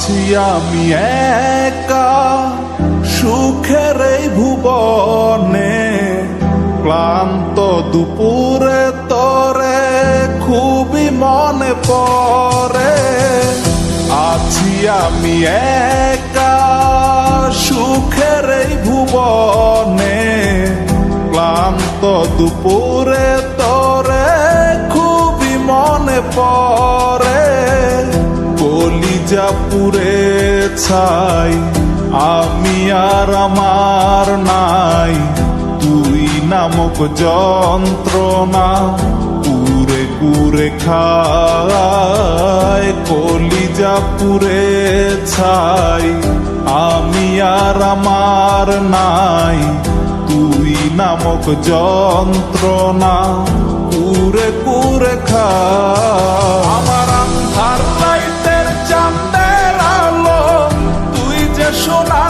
আছি আমি একা সুখের এই ভুবনে ক্লান্ত দুপুরে তরে খুবই মনে পড়ে। আছি আমি একা সুখের এই ভুবনে, ক্লান্ত দুপুরে তরে খুবই মনে পরে পড়ে। কলিজা পুরে ছাই, আমি আর আমার নাই। তুই নামক যন্ত্রণা পুরে কুরে খায়। কলিজা পুরে ছাই, আমি আর আমার নাই। তুই নামক যন্ত্রণা কুরে কুরে খা আমার আন্ধার লাইটের চাঁদের আলো, তুই যে সোনার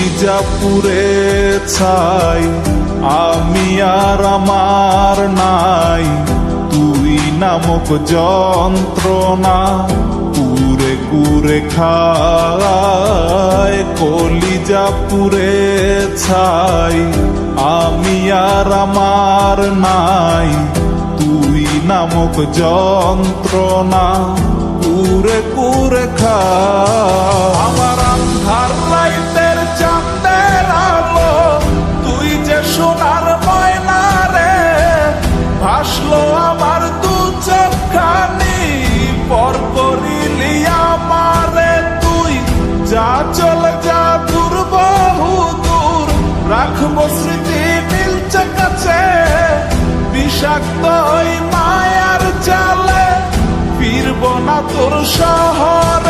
পুরে ছাই, আমি আর আমার নাই। তুই নামক যন্ত্রণা কুরে কুরে খায়, কলিজা পুরে ছাই, আমি আর আমার নাই। তুই নামক যন্ত্রণা কুরে কুরে খা আমার আন্ধার লাইটের চলে যা দূর বহু দূর। রাখব স্মৃতি মিলছে কাছে। বিষাক্ত মায়ার জালে। ফিরব না তোর শহরে।